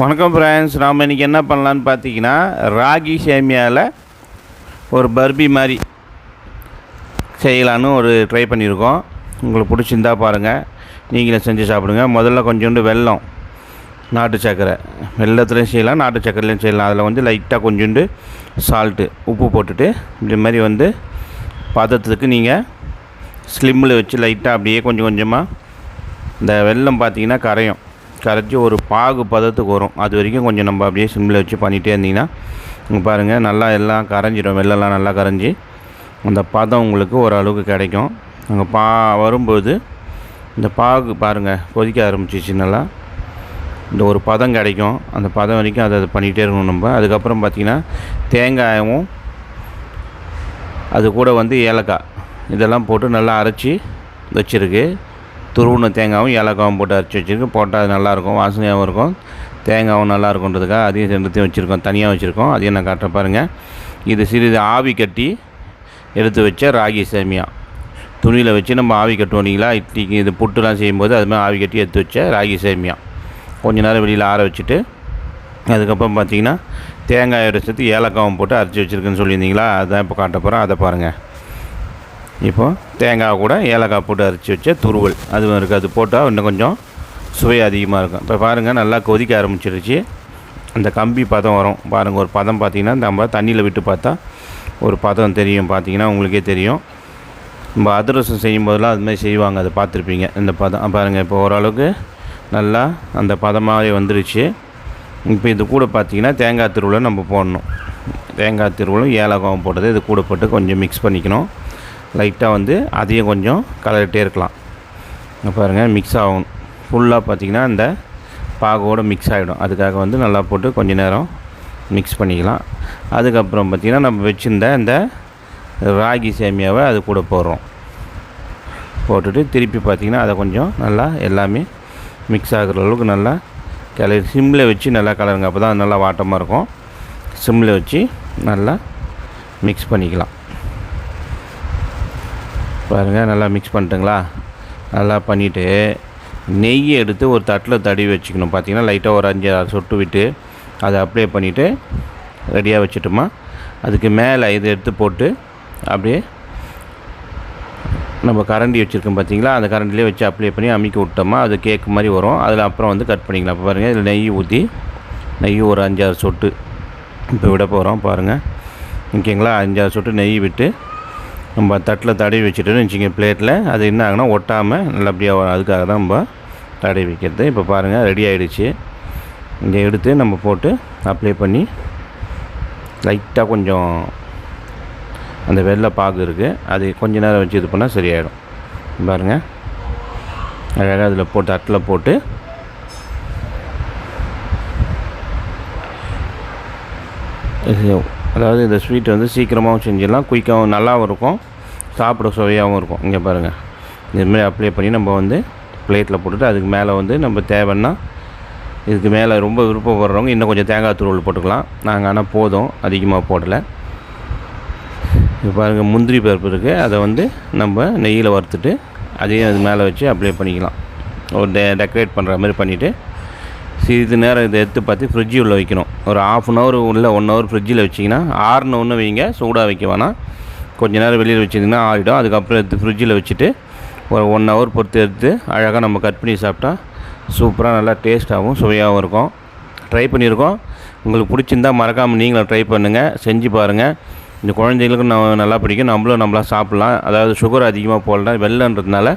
வணக்கம் ஃப்ரெண்ட்ஸ் நாம் இன்றைக்கி என்ன பண்ணலான்னு பார்த்தீங்கன்னா ராகி சேமியாவில் ஒரு பர்பி மாதிரி செய்யலான்னு ஒரு ட்ரை பண்ணியிருக்கோம். உங்களுக்கு பிடிச்சிருந்தா பாருங்கள் நீங்களே செஞ்சு சாப்பிடுங்க. முதல்ல கொஞ்சோண்டு வெல்லம் நாட்டு சர்க்கரை. வெள்ளத்துலேயும் செய்யலாம் நாட்டு சர்க்கரைலையும் செய்யலாம். அதில் வந்து லைட்டாக கொஞ்சோண்டு சால்ட்டு உப்பு போட்டுட்டு இந்த மாதிரி வந்து பதத்துக்கு நீங்கள் ஸ்லிம்மில் வச்சு லைட்டாக அப்படியே கொஞ்சம் கொஞ்சமாக இந்த வெல்லம் பார்த்தீங்கன்னா கரையும். கரைச்சி ஒரு பாகு பதத்துக்கு வரும். அது வரைக்கும் கொஞ்சம் நம்ம அப்படியே சிம்மில் வச்சு பண்ணிகிட்டே இருந்தீங்கன்னா பாருங்கள் நல்லா எல்லாம் கரைஞ்சிடும் வெள்ளெல்லாம் நல்லா கரைஞ்சி அந்த பதம் உங்களுக்கு ஓரளவுக்கு கிடைக்கும். அங்கே பா வரும்போது இந்த பாகு பாருங்கள் கொதிக்க ஆரம்பிச்சிச்சு நல்லா. இந்த ஒரு பதம் கிடைக்கும். அந்த பதம் வரைக்கும் அதை அதை பண்ணிகிட்டே இருக்கணும் நம்ம. அதுக்கப்புறம் பார்த்திங்கன்னா தேங்காயும் அது கூட வந்து ஏலக்காய். இதெல்லாம் போட்டு நல்லா அரைச்சி வச்சுருக்கு. துருவின தேங்காயும் ஏலக்காவும் போட்டு அரைச்சி வச்சுருக்கோம் போட்டால் அது நல்லாயிருக்கும் வாசனையாகவும் இருக்கும். தேங்காவும் நல்லா இருக்குன்றதுக்காக அதையும் ரெண்டுத்தையும் வச்சுருக்கோம் தனியாக வச்சுருக்கோம். அதையும் நான் காட்ட பாருங்கள் இது சிறிது ஆவி கட்டி எடுத்து வச்ச ராகி சேமியா. துணியில் வச்சு நம்ம ஆவி கட்டுவோம் இல்லைங்களா இட்லிக்கு இது புட்டுலாம் செய்யும்போது அது மாதிரி ஆவி கட்டி எடுத்து வச்ச ராகி சேமியா. கொஞ்ச நேரம் வெளியில் ஆற வச்சுட்டு அதுக்கப்புறம் பார்த்தீங்கன்னா தேங்காய் சேர்த்து ஏலக்காவும் போட்டு அரைச்சி வச்சுருக்குன்னு சொல்லியிருந்தீங்களா? அதான் இப்போ காட்ட போகிறேன் அதை பாருங்கள் இப்போது தேங்காய் கூட ஏலக்காய் போட்டு அரைச்சி வச்ச துருவல். அதுவும் இருக்குது அது போட்டால் இன்னும் கொஞ்சம் சுவை அதிகமாக இருக்கும். இப்போ பாருங்கள் நல்லா கொதிக்க ஆரம்பிச்சிருச்சு. அந்த கம்பி பதம் வரும். பாருங்கள் ஒரு பதம் பார்த்தீங்கன்னா நம்ம தண்ணியில் விட்டு பார்த்தா ஒரு பதம் தெரியும். பார்த்தீங்கன்னா உங்களுக்கே தெரியும். நம்ம அதிரசம் செய்யும் போதெல்லாம் செய்வாங்க. அதை பார்த்துருப்பீங்க இந்த பதம். பாருங்கள் இப்போ ஓரளவுக்கு நல்லா அந்த பதமாகவே வந்துருச்சு. இப்போ இது கூட பார்த்தீங்கன்னா தேங்காய் திருவிழா நம்ம போடணும். தேங்காய் திருவிழும் ஏலக்காவும் போட்டது இது கூட போட்டு கொஞ்சம் மிக்ஸ் பண்ணிக்கணும். லைட்டாக வந்து அதையும் கொஞ்சம் கலரிட்டே இருக்கலாம். பாருங்கள் மிக்ஸ் ஆகும். ஃபுல்லாக பார்த்தீங்கன்னா இந்த பாகோடு மிக்ஸ் ஆகிடும் அதுக்காக வந்து நல்லா போட்டு கொஞ்ச நேரம் மிக்ஸ் பண்ணிக்கலாம். அதுக்கப்புறம் பார்த்திங்கன்னா நம்ம வச்சுருந்த இந்த ராகி சேமியாவை அது கூட போடுறோம். போட்டுட்டு திருப்பி பார்த்திங்கன்னா அதை கொஞ்சம் நல்லா எல்லாமே மிக்ஸ் ஆகிற அளவுக்கு நல்லா கிளறி சிம்மில் வச்சு நல்லா கலருங்க. அப்போ தான் நல்லா வாட்டமாக இருக்கும். சிம்மில் வச்சு நல்லா மிக்ஸ் பண்ணிக்கலாம். பாருங்கள் நல்லா மிக்ஸ் பண்ணிட்டுங்களா? நல்லா பண்ணிவிட்டு நெய் எடுத்து ஒரு தட்டில் தடவி வச்சுக்கணும். பார்த்திங்கன்னா லைட்டாக ஒரு அஞ்சு சொட்டு விட்டு அதை அப்ளை பண்ணிவிட்டு ரெடியாக வச்சுட்டோமா? அதுக்கு மேலே இதை எடுத்து போட்டு அப்படியே நம்ம கரண்டி வச்சுருக்கோம் பார்த்தீங்களா அந்த கரண்டிலே வச்சு அப்ளை பண்ணி அமுக்கி விட்டோமா? அது கேக் மாதிரி வரும். அதில் அப்புறம் வந்து கட் பண்ணிக்கலாம். இப்போ பாருங்கள் இதில் நெய் ஊற்றி நெய் ஒரு அஞ்சாறு சொட்டு இப்போ விட போகிறோம் பாருங்கள் ஓகேங்களா அஞ்சாறு சொட்டு நெய் விட்டு நம்ம தட்டில் தடவி வச்சுட்டோன்னு வச்சுங்க பிளேட்டில் அது என்ன ஆகுனா ஒட்டாமல் நல்லபடியாக வரும் அதுக்காக தான் நம்ம தடவி வைக்கிறது. இப்போ பாருங்கள் ரெடி ஆகிடுச்சு இங்கே எடுத்து நம்ம போட்டு அப்ளை பண்ணி லைட்டாக கொஞ்சம் அந்த வெள்ளை பாகு இருக்குது அது கொஞ்ச நேரம் வச்சு இது பண்ணால் சரியாயிடும். பாருங்கள் அழகாக அதில் போட்டு அட்டில் போட்டு இது அதாவது இந்த ஸ்வீட் வந்து சீக்கிரமாகவும் செஞ்சிடலாம் குயிக்காகவும் நல்லாவும் இருக்கும் சாப்பிட சுவையாகவும் இருக்கும். இங்கே பாருங்கள் இதுமாரி அப்ளை பண்ணி நம்ம வந்து பிளேட்டில் போட்டுட்டு அதுக்கு மேலே வந்து நம்ம தேவைன்னா இதுக்கு மேலே ரொம்ப விருப்பப்படுறவங்க இன்னும் கொஞ்சம் தேங்காய் துருவல் போட்டுக்கலாம். நாங்கள் ஆனால் போதும் அதிகமாக போடலை. இப்போ பாருங்கள் முந்திரி பருப்பு இருக்குது அதை வந்து நம்ம நெய்யில் வறுத்துட்டு அதையும் அது மேலே வச்சு அப்ளை பண்ணிக்கலாம். ஒரு டெ டெக்கரேட் பண்ணுற மாதிரி பண்ணிவிட்டு சிறிது நேரம் இதை எடுத்து பார்த்து ஃப்ரிட்ஜு உள்ளே வைக்கணும். ஒரு ஆஃப் அன் ஹவர் உள்ளே ஒன் ஹவர் ஃப்ரிட்ஜில் வச்சிங்கன்னா ஆறுன ஒன்று வைங்க சூடாக வைக்க வேணாம். கொஞ்ச நேரம் வெளியில் வச்சிங்கன்னா ஆறிடும். அதுக்கப்புறம் எடுத்து ஃப்ரிட்ஜில் வச்சுட்டு ஒரு ஒன் ஹவர் பொறுத்து எடுத்து அழகாக நம்ம கட் பண்ணி சாப்பிட்டா சூப்பராக நல்லா டேஸ்ட்டாகவும் சுவையாகவும் இருக்கும். ட்ரை பண்ணியிருக்கோம். உங்களுக்கு பிடிச்சிருந்தா மறக்காமல் நீங்களும் ட்ரை பண்ணுங்கள் செஞ்சு பாருங்கள் இந்த குழந்தைகளுக்கும் நம்ம நல்லா பிடிக்கும். நம்மளும் நம்மளாம் சாப்பிட்லாம். அதாவது சுகர் அதிகமாக போடல. வெள்ளன்றதுனால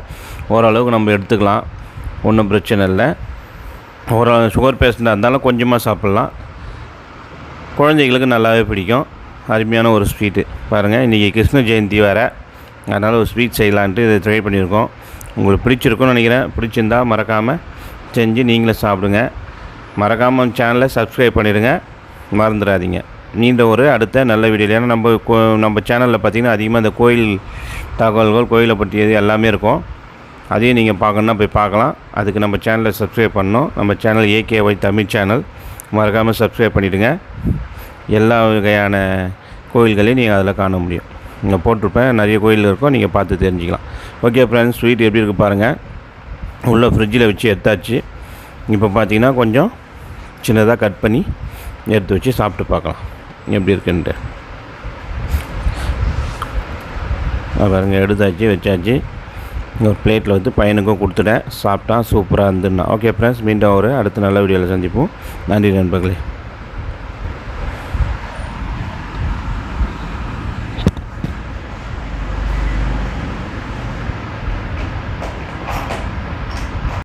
ஓரளவுக்கு நம்ம எடுத்துக்கலாம். ஒன்றும் பிரச்சனை இல்லை. ஒரு சுகர் பேஷண்ட்டாக இருந்தாலும் கொஞ்சமாக சாப்பிட்லாம். குழந்தைகளுக்கு நல்லாவே பிடிக்கும். அருமையான ஒரு ஸ்வீட்டு பாருங்கள் இன்றைக்கி கிருஷ்ண ஜெயந்தி வேறு. அதனால் ஒரு ஸ்வீட் செய்யலான்ட்டு இதை ட்ரை பண்ணியிருக்கோம். உங்களுக்கு பிடிச்சிருக்கும்னு நினைக்கிறேன். பிடிச்சிருந்தா மறக்காமல் செஞ்சு நீங்களே சாப்பிடுங்க. மறக்காமல் சேனலை சப்ஸ்கிரைப் பண்ணிடுங்க. மறந்துடாதீங்க. நீண்ட ஒரு அடுத்த நல்ல வீடியோ ஏன்னா நம்ம கோ நம்ம சேனலில் பார்த்திங்கன்னா அதிகமாக இந்த கோயில் தகவல்கள் கோயிலை பற்றியது எல்லாமே இருக்கும். அதையும் நீங்கள் பார்க்கணுன்னா போய் பார்க்கலாம். அதுக்கு நம்ம சேனலை சப்ஸ்கிரைப் பண்ணோம் நம்ம சேனல் ஏகேஒய் தமிழ் சேனல் மறக்காமல் சப்ஸ்கிரைப் பண்ணிவிடுங்க எல்லா வகையான கோயில்களையும் நீங்கள் அதில் காண முடியும். இங்கே போட்டிருப்பேன். நிறைய கோயில் இருக்கும். நீங்கள் பார்த்து தெரிஞ்சுக்கலாம். ஓகே ஃப்ரெண்ட்ஸ் ஸ்வீட் எப்படி இருக்குது பாருங்கள் உள்ளே ஃப்ரிட்ஜில் வச்சு எடுத்தாச்சு. இப்போ பார்த்தீங்கன்னா கொஞ்சம் சின்னதாக கட் பண்ணி எடுத்து வச்சு சாப்பிட்டு பார்க்கலாம். எப்படி இருக்குன்ட்டு. பாருங்கள் எடுத்தாச்சு வச்சாச்சு. ஒரு பிளேட்டில் வந்து பையனுக்கும் கொடுத்துட்டேன். சாப்பிட்டா சூப்பராக இருந்துன்னா. ஓகே ஃப்ரெண்ட்ஸ் மீண்டும் ஒரு அடுத்த நல்ல வீடியோவில் சந்திப்போம். நன்றி நண்பர்களே.